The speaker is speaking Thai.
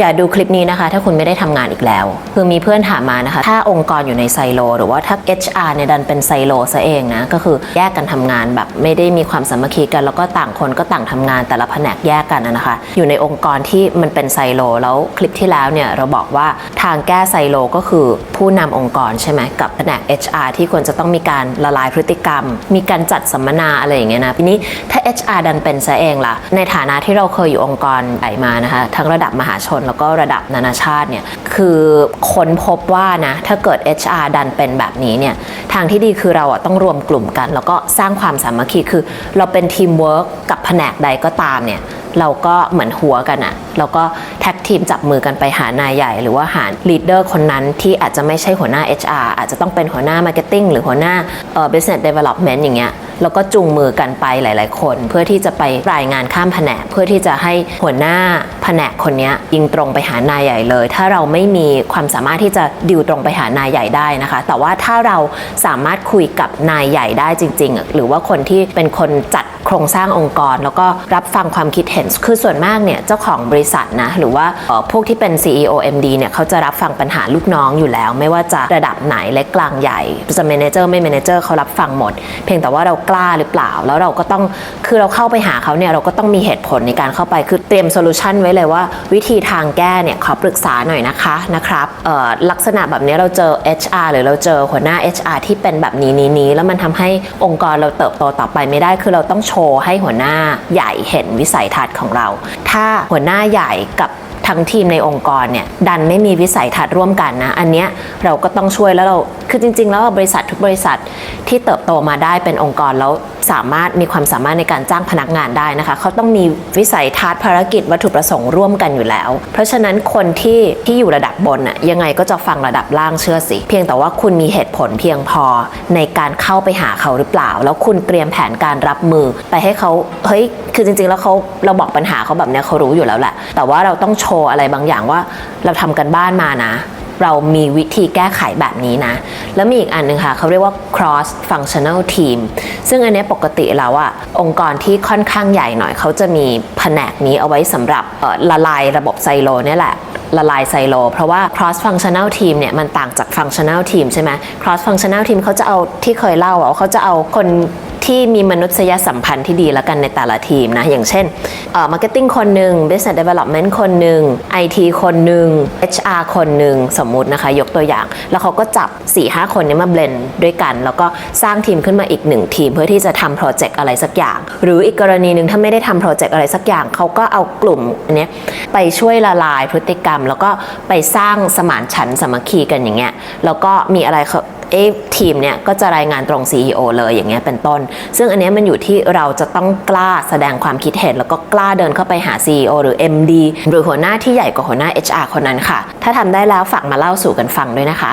อย่าดูคลิปนี้นะคะ ถ้าคุณไม่ได้ทำงานอีกแล้ว คือมีเพื่อนถามมานะคะ ถ้าองค์กรอยู่ในไซโล หรือว่าถ้า HR เนี่ยดันเป็นไซโลซะเองนะ ก็คือแยกกันทำงานแบบไม่ได้มีความสามัคคีกัน แล้วก็ต่างคนก็ต่างทำงานแต่ละแผนกแยกกันนะคะ อยู่ในองค์กรที่มันเป็นไซโล แล้วคลิปที่แล้วเนี่ยเราบอกว่าทางแก้ไซโลก็คือผู้นำองค์กรใช่ไหมกับแผนก HR ที่ควรจะต้องมีการละลายพฤติกรรม มีการจัดสัมมนาอะไรอย่างเงี้ยนะทีนี้ถ้า HR ดันเป็นซะเองล่ะในฐานะที่เราเคยอยู่องค์กรใหญ่มานะคะทั้งระดับมหาชนแล้วก็ระดับนานาชาติเนี่ยคือค้นพบว่านะถ้าเกิด HR ดันเป็นแบบนี้เนี่ยทางที่ดีคือเราอะต้องรวมกลุ่มกัน แล้วก็สร้างความสามัคคีคือ เราเป็นทีมเวิร์กกับแผนกใดก็ตามเนี่ยเราก็เหมือนหัวกันอะเราก็แท็กทีมจับมือกันไปหานายใหญ่ หรือว่าหาลีดเดอร์คนนั้นที่อาจจะไม่ใช่หัวหน้า HR อาจจะต้องเป็นหัวหน้า Marketing หรือหัวหน้าเอ่อ Business Development อย่างเงี้ย แล้วก็จูงมือกันไปหลาย ๆ คน เพื่อที่จะไปรายงานข้ามแผนก เพื่อที่จะให้หัวหน้าแผนกคนนี้ยิงตรงไปหานายใหญ่เลย ถ้าเราไม่มีความสามารถที่จะดิวตรงไปหานายใหญ่ได้นะคะ แต่ว่าถ้าเราสามารถคุยกับนายใหญ่ได้จริง ๆ หรือว่าคนที่เป็นคนจัดโครงสร้างองค์กร แล้วก็รับฟังความคิดเห็นคือส่วนมากเนี่ยเจ้าของบริษัทนะหรือว่าพวกที่เป็น CEO MD เนี่ยเขาจะรับฟังปัญหาลูกน้องอยู่แล้ว ไม่ว่าจะระดับไหนเล็กกลางใหญ่จะเมนเจอร์ไม่เมนเจอร์เขารับฟังหมด เพียงแต่ว่าเรากล้าหรือเปล่า แล้วเราก็ต้องคือเราเข้าไปหาเขาเนี่ยเราก็ต้องมีเหตุผลในการเข้าไปคือเตรียมโซลูชันไว้เลยว่า วิธีทางแก้เนี่ยขอปรึกษาหน่อยนะคะนะครับลักษณะแบบนี้เราเจอ HR หรือเราเจอหัวหน้า HR ที่เป็นแบบนี้นี้นี้แล้วมันทำให้องค์กรเราเติบโตต่อไปไม่ได้ คือเราต้องโชว์ให้หัวหน้าใหญ่เห็นวิสัยทัศน์ของเรา ถ้าหัวหน้าใหญ่กับทั้งทีมในองค์กรเนี่ยดันไม่มีวิสัยทัศน์ร่วมกันนะ อันเนี้ยเราก็ต้องช่วยแล้วเรา คือจริง ๆ แล้วบริษัททุกบริษัทที่เติบโตมาได้เป็นองค์กรแล้วสามารถมีความสามารถในการจ้างพนักงานได้นะคะ เขาต้องมีวิสัยทัศน์ภารกิจวัตถุประสงค์ร่วมกันอยู่แล้ว เพราะฉะนั้นคนที่ที่อยู่ระดับบนน่ะยังไงก็จะฟังระดับล่างเชื่อสิ เพียงแต่ว่าคุณมีเหตุผลเพียงพอในการเข้าไปหาเขาหรือเปล่า แล้วคุณเตรียมแผนการรับมือไปให้เขาเฮ้ยคือจริง ๆ แล้วเขาเราบอกปัญหาเขาแบบเนี้ยเขารู้อยู่แล้วแหละแต่ว่าเราต้องโชว์อะไรบางอย่างว่า เราทำกันบ้านมานะ เรามีวิธีแก้ไขแบบนี้นะ แล้วมีอีกอันหนึงค่ะเขาเรียกว่า cross functional team ซึ่งอันนี้ปกติแล้วอะองค์กรที่ค่อนข้างใหญ่หน่อย เขาจะมีแผนกนี้เอาไว้สำหรับละลายระบบไซโลนี่แหละละลายไซโล เพราะว่า cross functional team เนี่ยมันต่างจาก functional team ใช่ไหม cross functional team เขาจะเอาที่เคยเล่าว่าเขาจะเอาคน ที่มีมนุษยสัมพันธ์ที่ดีแล้วกันในแต่ละทีมนะ อย่างเช่นเอ่อ marketing คนหนึ่ง business development คนหนึ่ง IT คนหนึ่ง HR คนหนึ่ง สมมุตินะคะ ยกตัวอย่าง แล้วเขาก็จับ 4-5 คนนี้มาเบลนด้วยกัน แล้วก็สร้างทีมขึ้นมาอีกหนึ่งทีมเพื่อที่จะทำโปรเจกต์อะไรสักอย่าง หรืออีกกรณีหนึ่งถ้าไม่ได้ทำโปรเจกต์อะไรสักอย่างเขาก็เอากลุ่มนเนี้ยไปช่วยละลายพฤติกรรม แล้วก็ไปสร้างสมานฉันสามัคคีกันอย่างเงี้ยแล้วก็มีอะไร เอ้ทีมเนี่ยก็จะรายงานตรง CEO เลยอย่างเงี้ยเป็นต้น ซึ่งอันเนี้ยมันอยู่ที่เราจะต้องกล้าแสดงความคิดเห็น แล้วก็กล้าเดินเข้าไปหา CEO หรือ MD หรือหัวหน้าที่ใหญ่กว่าหัวหน้า HR คนนั้นค่ะ ถ้าทำได้แล้วฝากมาเล่าสู่กันฟังด้วยนะคะ